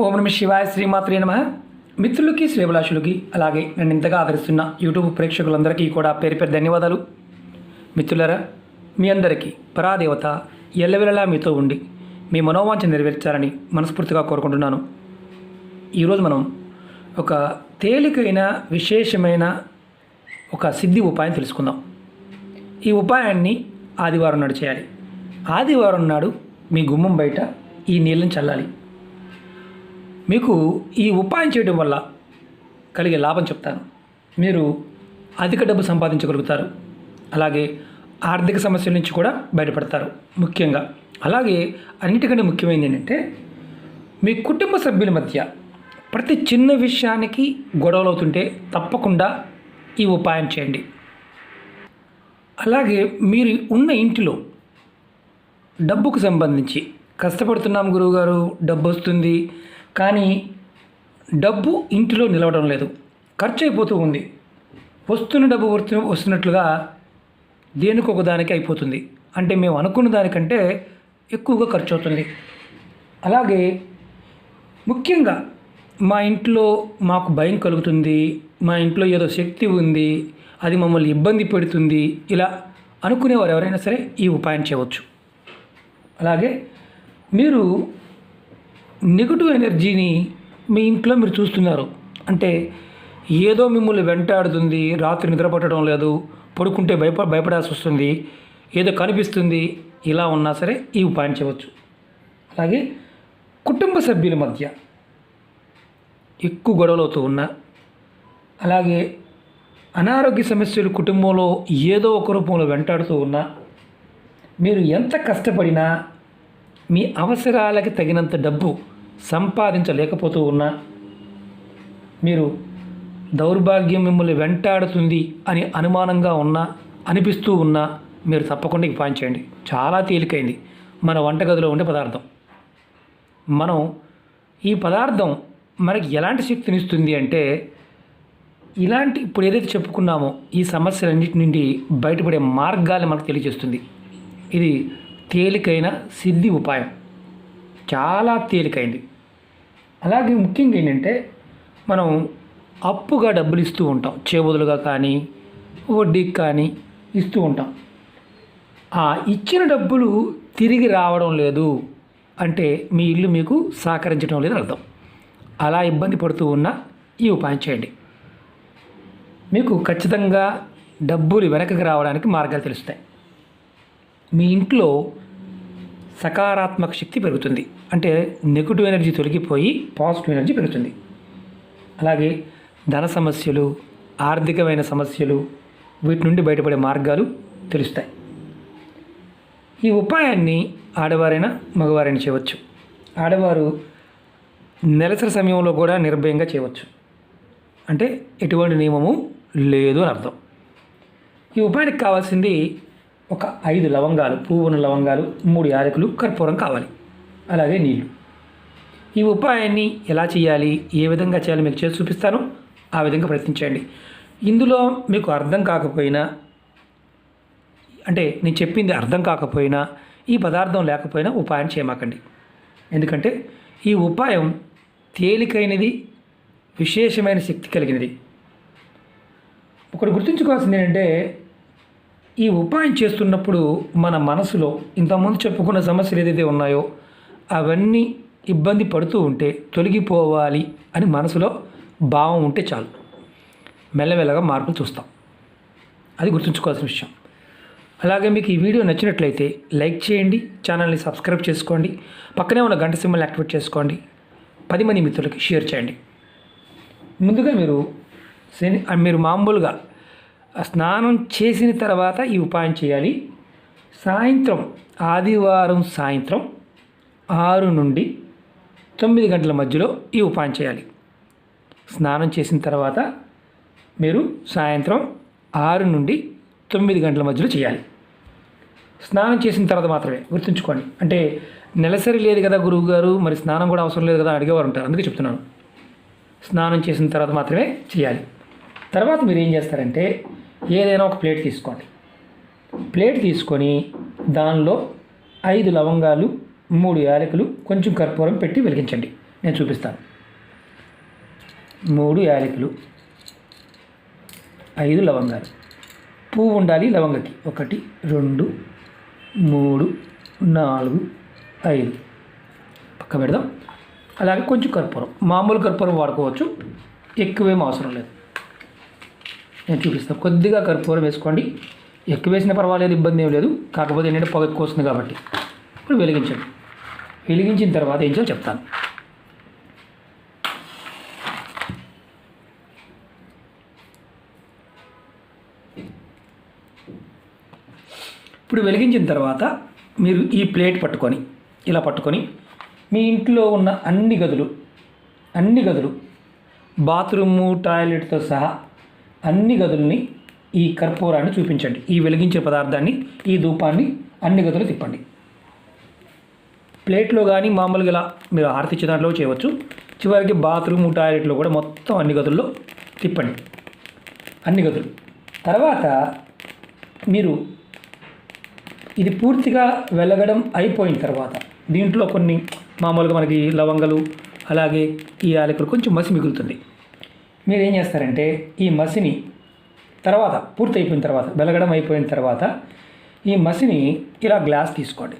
ఓం నమ శివాయ శ్రీమాత్రే నమ. మిత్రులకి శ్రీభిలాషులకి అలాగే నన్ను ఇంతగా ఆదరిస్తున్న యూట్యూబ్ ప్రేక్షకులందరికీ కూడా పేరు పేరు ధన్యవాదాలు. మిత్రులరా మీ అందరికీ పరాదేవత ఎల్లవెల్లలా మీతో ఉండి మీ మనోవాంఛ నెరవేర్చాలని మనస్ఫూర్తిగా కోరుకుంటున్నాను. ఈరోజు మనం ఒక తేలికైన విశేషమైన ఒక సిద్ధి ఉపాయం తెలుసుకుందాం. ఈ ఉపాయాన్ని ఆదివారం నాడు చేయాలి. ఆదివారం నాడు మీ గుమ్మం బయట ఈ నీళ్ళని చల్లాలి. మీకు ఈ ఉపాయం చేయడం వల్ల కలిగే లాభం చెప్తాను. మీరు అధిక డబ్బు సంపాదించగలుగుతారు. అలాగే ఆర్థిక సమస్యల నుంచి కూడా బయటపడతారు ముఖ్యంగా. అలాగే అన్నిటికంటే ముఖ్యమైనది ఏంటంటే మీ కుటుంబ సభ్యుల మధ్య ప్రతి చిన్న విషయానికి గొడవలు అవుతుంటే తప్పకుండా ఈ ఉపాయం చేయండి. అలాగే మీరు ఉన్న ఇంటిలో డబ్బుకు సంబంధించి కష్టపడుతున్నాం గురువుగారు డబ్బు వస్తుంది కానీ డబ్బు ఇంటిలో నిలవడం లేదు. ఖర్చు అయిపోతూ ఉంది. వస్తున్న డబ్బు వస్తున్నట్లుగా దేనికి దానికి అయిపోతుంది. అంటే మేము అనుకున్న దానికంటే ఎక్కువగా ఖర్చు అవుతుంది అలాగే ముఖ్యంగా మా ఇంట్లో మాకు భయం కలుగుతుంది. మా ఇంట్లో ఏదో శక్తి ఉంది. అది మమ్మల్ని ఇబ్బంది పెడుతుంది. ఇలా అనుకునేవారు ఎవరైనా సరే ఈ ఉపాయం చేయవచ్చు. అలాగే మీరు నెగటివ్ ఎనర్జీని మీ ఇంట్లో మీరు చూస్తున్నారు. అంటే ఏదో మిమ్మల్ని వెంటాడుతుంది రాత్రి నిద్రపట్టడం లేదు పడుకుంటే భయప భయపడాల్సి వస్తుంది ఏదో కనిపిస్తుంది ఇలా ఉన్నా సరే ఈ ఉపాయం చేయవచ్చు. అలాగే కుటుంబ సభ్యుల మధ్య ఎక్కువ గొడవలవుతూ ఉన్నా అలాగే అనారోగ్య సమస్యలు కుటుంబంలో ఏదో ఒక రూపంలో వెంటాడుతూ ఉన్నా మీరు ఎంత కష్టపడినా మీ అవసరాలకి తగినంత డబ్బు సంపాదించలేకపోతూ ఉన్నా. మీరు దౌర్భాగ్యం మిమ్మల్ని వెంటాడుతుంది అని అనుమానంగా ఉన్నా అనిపిస్తూ ఉన్నా మీరు తప్పకుండా ఈ పాయింట్ చేయండి. చాలా తేలికైంది. మన వంటగదిలో ఉండే పదార్థం. మనం ఈ పదార్థం మనకి ఎలాంటి శక్తిని ఇస్తుంది అంటే ఇలాంటి ఇప్పుడు ఏదైతే చెప్పుకున్నామో ఈ సమస్యలన్నిటి నుండి బయటపడే మార్గాలు మనకు తెలియజేస్తుంది. ఇది తేలికైన సిద్ధి ఉపాయం. చాలా తేలికైంది. అలాగే ముఖ్యంగా ఏంటంటే మనం అప్పుగా డబ్బులు ఇస్తూ ఉంటాం. చేబదులుగా కానీ వడ్డీకి కానీ ఇస్తూ ఉంటాం. ఆ ఇచ్చిన డబ్బులు తిరిగి రావడం లేదు అంటే మీ ఇల్లు మీకు సహకరించడం లేదు అర్థం. అలా ఇబ్బంది పడుతూ ఉన్న ఈ ఉపాయం చేయండి. మీకు ఖచ్చితంగా డబ్బులు వెనకకి రావడానికి మార్గాలు తెలుస్తాయి. మీ ఇంట్లో సకారాత్మక శక్తి పెరుగుతుంది. అంటే నెగిటివ్ ఎనర్జీ తొలగిపోయి పాజిటివ్ ఎనర్జీ పెరుగుతుంది. అలాగే ధన సమస్యలు ఆర్థికమైన సమస్యలు వీటి నుండి బయటపడే మార్గాలు తెలుస్తాయి. ఈ ఉపాయాన్ని ఆడవారైనా మగవారైనా చేయవచ్చు. ఆడవారు నెలసరి సమయంలో కూడా నిర్భయంగా చేయవచ్చు. అంటే ఎటువంటి నియమము లేదు అని అర్థం. ఈ ఉపాయానికి కావాల్సింది ఒక ఐదు లవంగాలు పువ్వున లవంగాలు మూడు యాలకులు కర్పూరం కావాలి. అలాగే నీళ్ళు. ఈ ఉపాయాన్ని ఎలా చేయాలి? ఏ విధంగా చేయాలి? మీకు చేసి చూపిస్తాను. ఆ విధంగా ప్రయత్నించండి. ఇందులో మీకు అర్థం కాకపోయినా అంటే నేను చెప్పింది అర్థం కాకపోయినా ఈ పదార్థం లేకపోయినా ఉపాయం చేయమాకండి. ఎందుకంటే ఈ ఉపాయం తేలికైనది విశేషమైన శక్తి కలిగినది. ఒకటి గుర్తుంచుకోవాల్సింది ఏంటంటే ఈ ఉపాయం చేస్తున్నప్పుడు మన మనసులో ఇంతకుముందు చెప్పుకున్న సమస్యలు ఏదైతే ఉన్నాయో అవన్నీ ఇబ్బంది పడుతూ ఉంటే తొలగిపోవాలి అని మనసులో భావం ఉంటే చాలు. మెల్లమెల్లగా మార్పులు చూస్తాం. అది గుర్తుంచుకోవాల్సిన విషయం. అలాగే మీకు ఈ వీడియో నచ్చినట్లయితే లైక్ చేయండి ఛానల్ని సబ్స్క్రైబ్ చేసుకోండి పక్కనే ఉన్న గంట సింబల్ యాక్టివేట్ చేసుకోండి పది మంది మిత్రులకి షేర్ చేయండి. ముందుగా మీరు మీరు మామూలుగా స్నానం చేసిన తర్వాత ఈ ఉపాయం చేయాలి. సాయంత్రం ఆదివారం సాయంత్రం ఆరు నుండి తొమ్మిది గంటల మధ్యలో ఈ ఉపాయం చేయాలి. స్నానం చేసిన తర్వాత మీరు సాయంత్రం ఆరు నుండి తొమ్మిది గంటల మధ్యలో చేయాలి. స్నానం చేసిన తర్వాత మాత్రమే గుర్తుంచుకోండి. అంటే నెలసరి లేదు కదా గురువు గారు మరి స్నానం కూడా అవసరం లేదు కదా అడిగేవారు ఉంటారు. అందుకే చెప్తున్నాను. స్నానం చేసిన తర్వాత మాత్రమే చేయాలి. తర్వాత మీరు ఏం చేస్తారంటే ఏదైనా ఒక ప్లేట్ తీసుకోండి. ప్లేట్ తీసుకొని దానిలో ఐదు లవంగాలు మూడు యాలకులు కొంచెం కర్పూరం పెట్టి వెలిగించండి. నేను చూపిస్తాను. మూడు యాలకులు ఐదు లవంగాలు. పువ్వు ఉండాలి లవంగకి. ఒకటి రెండు మూడు నాలుగు ఐదు. పక్క పెడదాం. అలాగే కొంచెం కర్పూరం. మామూలు కర్పూరం వాడుకోవచ్చు. ఎక్కువేం అవసరం లేదు. నేను చూపిస్తాను కొద్దిగా కర్పూరం వేసుకోండి. ఎక్కువ వేసినా పర్వాలేదు ఇబ్బంది ఏం లేదు. కాకపోతే ఏంటంటే పొగ ఎక్కువ వస్తుంది కాబట్టి. ఇప్పుడు వెలిగించండి. వెలిగించిన తర్వాత ఏం చేయాలో చెప్తాను. ఇప్పుడు వెలిగించిన తర్వాత మీరు ఈ ప్లేట్ పట్టుకొని ఇలా పట్టుకొని మీ ఇంట్లో ఉన్న అన్ని గదులు అన్ని గదులు బాత్రూము టాయిలెట్తో సహా అన్ని గదుల్ని ఈ కర్పూరాన్ని చూపించండి. ఈ వెలిగించే పదార్థాన్ని ఈ ధూపాన్ని అన్ని గదులు తిప్పండి. ప్లేట్లో కానీ మామూలుగా ఇలా మీరు ఆర్తిచ్చే దాంట్లో చేయవచ్చు. చివరికి బాత్రూమ్ టాయిలెట్లో కూడా మొత్తం అన్ని గదుల్లో తిప్పండి. అన్ని గదులు. తర్వాత మీరు ఇది పూర్తిగా వెలగడం అయిపోయిన తర్వాత దీంట్లో కొన్ని మామూలుగా మనకి లవంగలు అలాగే ఈ యాలకులు కొంచెం మసి మిగులుతుంది. మీరు ఏం చేస్తారంటే ఈ మసిని తర్వాత పూర్తి అయిపోయిన తర్వాత వెలగడం అయిపోయిన తర్వాత ఈ మసిని ఇలా గ్లాస్ తీసుకోండి.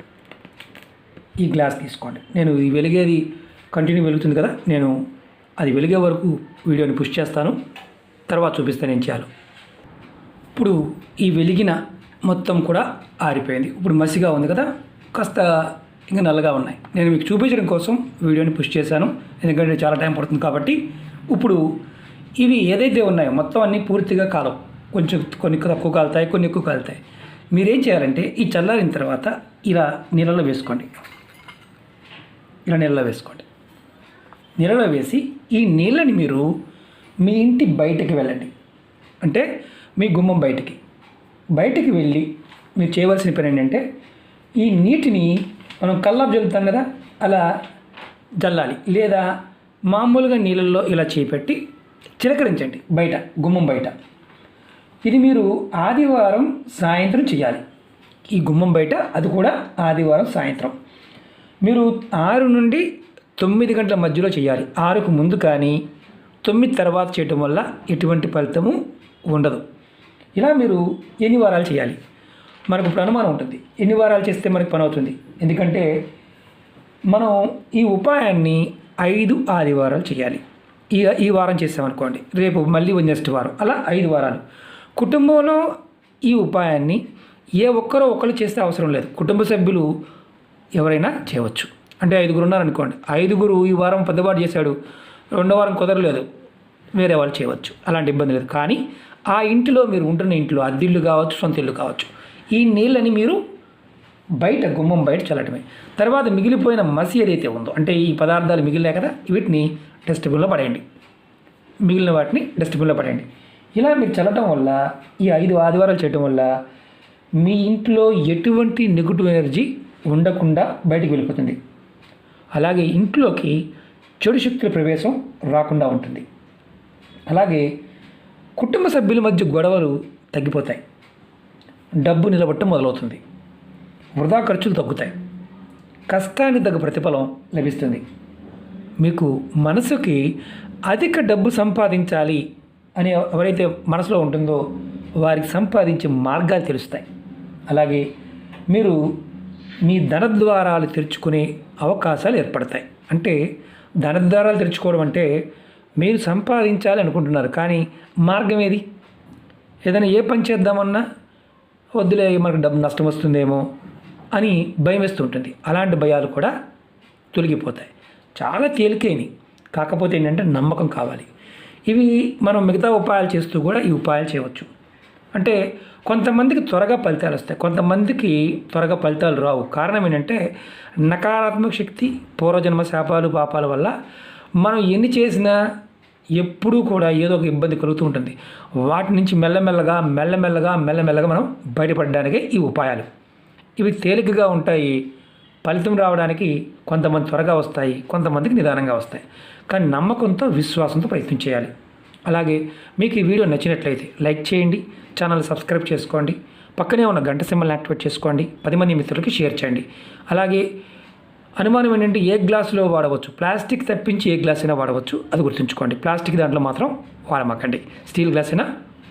ఈ గ్లాస్ తీసుకోండి. నేను ఇది వెలిగేది కంటిన్యూ వెలుగుతుంది కదా నేను అది వెలిగే వరకు వీడియోని పుష్ చేస్తాను. తర్వాత చూపిస్తాను ఏం చేయాలో. ఇప్పుడు ఈ వెలిగిన మొత్తం కూడా ఆరిపోయింది. ఇప్పుడు మసిగా ఉంది కదా కాస్త ఇంకా నల్లగా ఉన్నాయి. నేను మీకు చూపించడం కోసం వీడియోని పుష్ చేశాను. ఎందుకంటే చాలా టైం పడుతుంది కాబట్టి. ఇప్పుడు ఇవి ఏదైతే ఉన్నాయో మొత్తం అన్నీ పూర్తిగా కాలం. కొంచెం కొన్ని తక్కువ కాలుతాయి కొన్ని ఎక్కువ కాలుతాయి. మీరేం చేయాలంటే ఈ చల్లారిన తర్వాత ఇలా నీళ్ళలో వేసుకోండి. ఇలా నీళ్ళలో వేసుకోండి. నీళ్ళలో వేసి ఈ నీళ్ళని మీరు మీ ఇంటి బయటకి వెళ్ళండి. అంటే మీ గుమ్మం బయటికి. బయటికి వెళ్ళి మీరు చేయవలసిన పని ఏంటంటే ఈ నీటిని మనం కల్లాపు జల్లుతాం కదా అలా జల్లాలి. లేదా మామూలుగా నీళ్ళల్లో ఇలా చేపెట్టి చిలకరించండి బయట గుమ్మం బయట. ఇది మీరు ఆదివారం సాయంత్రం చేయాలి ఈ గుమ్మం బయట అది కూడా ఆదివారం సాయంత్రం. మీరు ఆరు నుండి తొమ్మిది గంటల మధ్యలో చేయాలి ఆరుకు ముందు కానీ తొమ్మిది తర్వాత చేయటం వల్ల ఎటువంటి ఫలితము ఉండదు. ఇలా మీరు ఎన్ని వారాలు చేయాలి మనకు ఇప్పుడు అనుమానం ఉంటుంది. ఎన్ని వారాలు చేస్తే మనకు పని అవుతుంది? ఎందుకంటే మనం ఈ ఉపాయాన్ని ఐదు ఆదివారాలు చేయాలి ఈ ఈ వారం చేసామనుకోండి. రేపు మళ్ళీ నెక్స్ట్ వారం. అలా ఐదు వారాలు. కుటుంబంలో ఈ ఉపాయాన్ని ఏ ఒక్కరో ఒక్కరు చేస్తే అవసరం లేదు. కుటుంబ సభ్యులు ఎవరైనా చేయవచ్చు. అంటే ఐదుగురు ఉన్నారనుకోండి. ఐదుగురు ఈ వారం పెద్దపాటు చేశాడు. రెండో వారం కుదరలేదు. వేరే వాళ్ళు చేయవచ్చు. అలాంటి ఇబ్బంది లేదు. కానీ ఆ ఇంటిలో మీరు ఉంటున్న ఇంట్లో అద్దిళ్ళు కావచ్చు సొంత ఇల్లు కావచ్చు ఈ నీళ్ళని మీరు బయట గుమ్మం బయట చల్లటమే. తర్వాత మిగిలిపోయిన మసి ఏదైతే ఉందో అంటే ఈ పదార్థాలు మిగిలినాయి కదా వీటిని డస్ట్బిన్లో పడేయండి. మిగిలిన వాటిని డస్ట్బిన్లో పడేయండి. ఇలా మీరు చల్లటం వల్ల ఈ ఐదు ఆదివారాలు చేయటం వల్ల మీ ఇంట్లో ఎటువంటి నెగిటివ్ ఎనర్జీ ఉండకుండా బయటికి వెళ్ళిపోతుంది. అలాగే ఇంట్లోకి చెడు శక్తుల ప్రవేశం రాకుండా ఉంటుంది. అలాగే కుటుంబ సభ్యుల మధ్య గొడవలు తగ్గిపోతాయి. డబ్బు నిలబట్టడం మొదలవుతుంది. వృధా ఖర్చులు తగ్గుతాయి. కష్టానికి తగ్గ ప్రతిఫలం లభిస్తుంది. మీకు మనసుకి అధిక డబ్బు సంపాదించాలి అని ఎవరైతే మనసులో ఉంటుందో వారికి సంపాదించే మార్గాలు తెలుస్తాయి. అలాగే మీరు మీ ధనద్వారాలు తెరుచుకునే అవకాశాలు ఏర్పడతాయి. అంటే ధనద్వారాలు తెరుచుకోవడం అంటే మీరు సంపాదించాలి అనుకుంటున్నారు కానీ మార్గం ఏది? ఏదైనా ఏ పని చేద్దామన్నా వద్దులే మనకు డబ్బు నష్టం వస్తుందేమో అని భయం వేస్తూ ఉంటుంది. అలాంటి భయాలు కూడా తొలగిపోతాయి. చాలా తేలికైనవి. కాకపోతే ఏంటంటే నమ్మకం కావాలి. ఇవి మనం మిగతా ఉపాయాలు చేస్తూ కూడా ఈ ఉపాయాలు చేయవచ్చు. అంటే కొంతమందికి త్వరగా ఫలితాలు వస్తాయి. కొంతమందికి త్వరగా ఫలితాలు రావు. కారణం ఏంటంటే నకారాత్మక శక్తి పూర్వజన్మ శాపాలు పాపాల వల్ల మనం ఎన్ని చేసినా ఎప్పుడూ కూడా ఏదో ఒక ఇబ్బంది కలుగుతూ ఉంటుంది. వాటి నుంచి మెల్లమెల్లగా మెల్లమెల్లగా మెల్లమెల్లగా మనం బయటపడడానికి ఈ ఉపాయాలు. ఇవి తేలికగా ఉంటాయి. ఫలితం రావడానికి కొంతమంది త్వరగా వస్తాయి కొంతమందికి నిదానంగా వస్తాయి. కానీ నమ్మకంతో విశ్వాసంతో ప్రయత్నం చేయాలి. అలాగే మీకు ఈ వీడియో నచ్చినట్లయితే లైక్ చేయండి ఛానల్ సబ్స్క్రైబ్ చేసుకోండి పక్కనే ఉన్న గంట సింబల్ని యాక్టివేట్ చేసుకోండి పది మంది మిత్రులకి షేర్ చేయండి. అలాగే అనుమానం ఏంటంటే ఏ గ్లాసులో వాడవచ్చు? ప్లాస్టిక్ తప్పించి ఏ గ్లాస్ అయినా వాడవచ్చు? అది గుర్తుంచుకోండి. ప్లాస్టిక్ దాంట్లో మాత్రం వాడమాకండి. స్టీల్ గ్లాస్ అయినా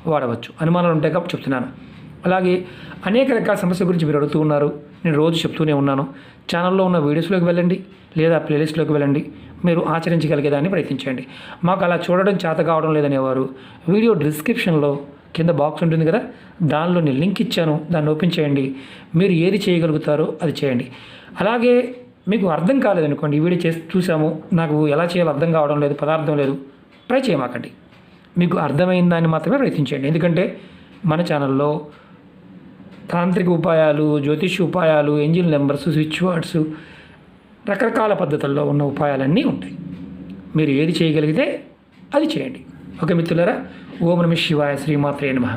వాడవచ్చు. అనుమానాలు ఉంటాయి కాబట్టి చెప్తున్నాను. అలాగే అనేక రకాల సమస్యల గురించి మీరు అడుగుతూ ఉన్నారు. నేను రోజు చెప్తూనే ఉన్నాను. ఛానల్లో ఉన్న వీడియోస్లోకి వెళ్ళండి లేదా ప్లేలిస్ట్లోకి వెళ్ళండి. మీరు ఆచరించగలిగేదాన్ని ప్రయత్నించండి. మాకు అలా చూడడం చేత కావడం లేదనేవారు. వీడియో డిస్క్రిప్షన్లో కింద బాక్స్ ఉంటుంది కదా? దానిలో నేను లింక్ ఇచ్చాను. దాన్ని ఓపెన్ చేయండి. మీరు ఏది చేయగలుగుతారో అది చేయండి. అలాగే మీకు అర్థం కాలేదనుకోండి. ఈ వీడియో చేసి చూసాము. నాకు ఎలా చేయాలో అర్థం కావడం లేదు పదార్థం లేదు. ట్రై చేయమాకండి. మీకు అర్థమైన దాన్ని మాత్రమే ప్రయత్నించండి. ఎందుకంటే మన ఛానల్లో తాంత్రిక ఉపాయాలు జ్యోతిష్ ఉపాయాలు ఎంజిన్ నెంబర్స్ స్విచ్ వర్డ్స్ రకరకాల పద్ధతుల్లో ఉన్న ఉపాయాలన్నీ ఉంటాయి. మీరు ఏది చేయగలిగితే అది చేయండి. ఓకే మిత్రులరా ఓం నమ శివాయ శ్రీమాత్రే నమః.